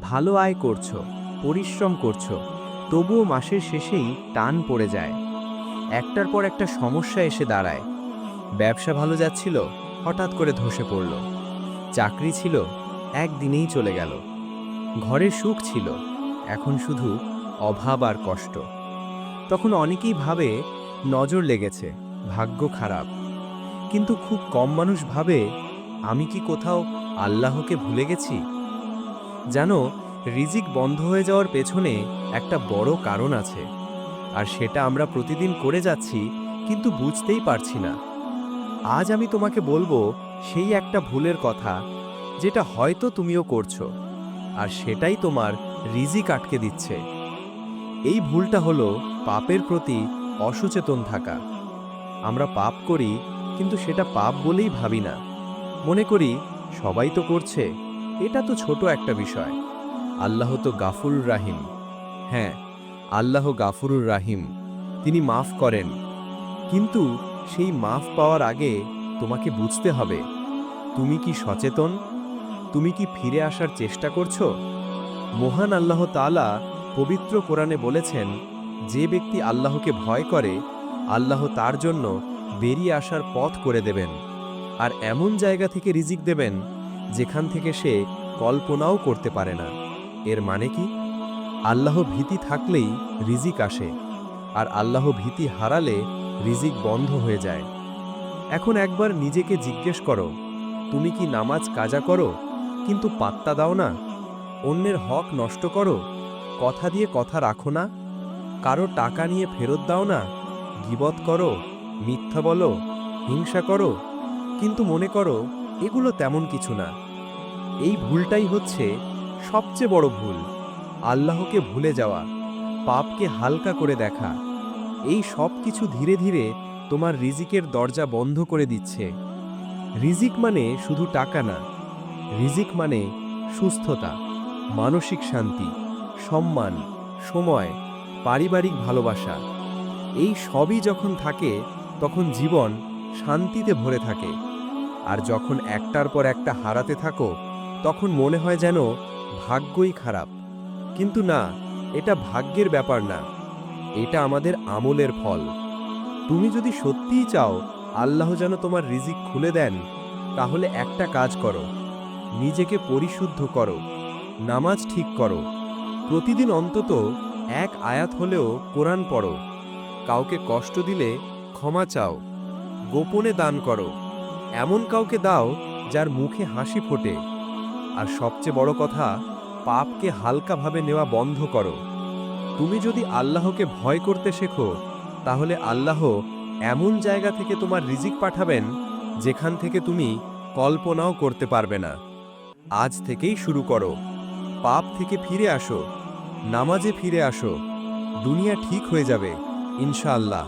ভালো আয় করছ, পরিশ্রম করছ, তবুও মাসের শেষেই টান পড়ে যায়। একটার পর একটা সমস্যা এসে দাঁড়ায়। ব্যবসা ভালো যাচ্ছিল, হঠাৎ করে ধসে পড়ল। চাকরি ছিল, একদিনেই চলে গেল। ঘরে সুখ ছিল, এখন শুধু অভাব আর কষ্ট। তখন অনেকেই ভাবে, নজর লেগেছে, ভাগ্য খারাপ। কিন্তু খুব কম মানুষ ভাবে, আমি কি কোথাও আল্লাহকে ভুলে গেছি? জানো রিজিক বন্ধ হয়ে যাওয়ার পেছনে একটা বড় কারণ আছে। আর সেটা আমরা প্রতিদিন করে যাচ্ছি, কিন্তু বুঝতেই পারছি না। আজ আমি তোমাকে বলব সেই একটা ভুলের কথা, যেটা হয়তো তুমিও করছ, আর সেটাই তোমার রিজিক আটকে দিচ্ছে। এই ভুলটা হলো পাপের প্রতি অসচেতন থাকা। আমরা পাপ করি, কিন্তু সেটা পাপ বলেই ভাবি না। মনে করি সবাই তো করছে। এটা তো ছোট একটা বিষয়। আল্লাহ তো গাফুরুর রাহিম। হ্যাঁ আল্লাহ গাফুরুর রাহিম। তিনি মাফ করেন। কিন্তু সেই মাফ পাওয়ার আগে তোমাকে বুঝতে হবে, তুমি কি সচেতন? তুমি কি ফিরে আসার চেষ্টা করছ? মহান আল্লাহ তাআলা পবিত্র কোরআনে বলেছেন, যে ব্যক্তি আল্লাহকে ভয় করে, আল্লাহ তার জন্য বেরিয়ে আসার পথ করে দেবেন। আর এমন জায়গা থেকে রিজিক দেবেন যেখান থেকে সে কল্পনাও করতে পারে না। এর মানে কি? আল্লাহ ভীতি থাকলেই রিজিক আসে, আর আল্লাহ ভীতি হারালে রিজিক বন্ধ হয়ে যায়। এখন একবার নিজেকে জিজ্ঞেস করো, তুমি কি নামাজ কাজা করো, কিন্তু পাত্তা দাও না? অন্যের হক নষ্ট করো? কথা দিয়ে কথা রাখো না? কারও টাকা নিয়ে ফেরত দাও না? গিবত করো? মিথ্যা বলো? হিংসা করো? কিন্তু মনে করো এগুলো তেমন কিছু না। এই ভুলটাই হচ্ছে সবচেয়ে বড় ভুল, আল্লাহকে ভুলে যাওয়া, পাপকে হালকা করে দেখা। এই সব কিছু ধীরে ধীরে তোমার রিজিকের দরজা বন্ধ করে দিচ্ছে। রিজিক মানে শুধু টাকা না, রিজিক মানে সুস্থতা, মানসিক শান্তি, সম্মান, সময়, পারিবারিক ভালোবাসা। এই সবই যখন থাকে, তখন জীবন শান্তিতে ভরে থাকে। আর যখন একটার পর একটা হারাতে থাকো, তখন মনে হয় যেন ভাগ্যই খারাপ। কিন্তু না, এটা ভাগ্যের ব্যাপার না। এটা আমাদের আমলের ফল। তুমি যদি সত্যিই চাও আল্লাহ যেন তোমার রিজিক খুলে দেন, তাহলে একটা কাজ করো। নিজেকে পরিশুদ্ধ করো। নামাজ ঠিক করো। প্রতিদিন অন্তত এক আয়াত হলেও কোরআন পড়ো। কাউকে কষ্ট দিলে ক্ষমা চাও। গোপনে দান করো। এমন কাউকে দাও যার মুখে হাসি ফোটে। আর সবচেয়ে বড় কথা, পাপকে হালকাভাবে নেওয়া বন্ধ করো। তুমি যদি আল্লাহকে ভয় করতে শেখো, তাহলে আল্লাহ এমন জায়গা থেকে তোমার রিজিক পাঠাবেন, যেখান থেকে তুমি কল্পনাও করতে পারবে না। আজ থেকেই শুরু করো। পাপ থেকে ফিরে আসো। নামাজে ফিরে আসো। দুনিয়া ঠিক হয়ে যাবে, ইনশাআল্লাহ।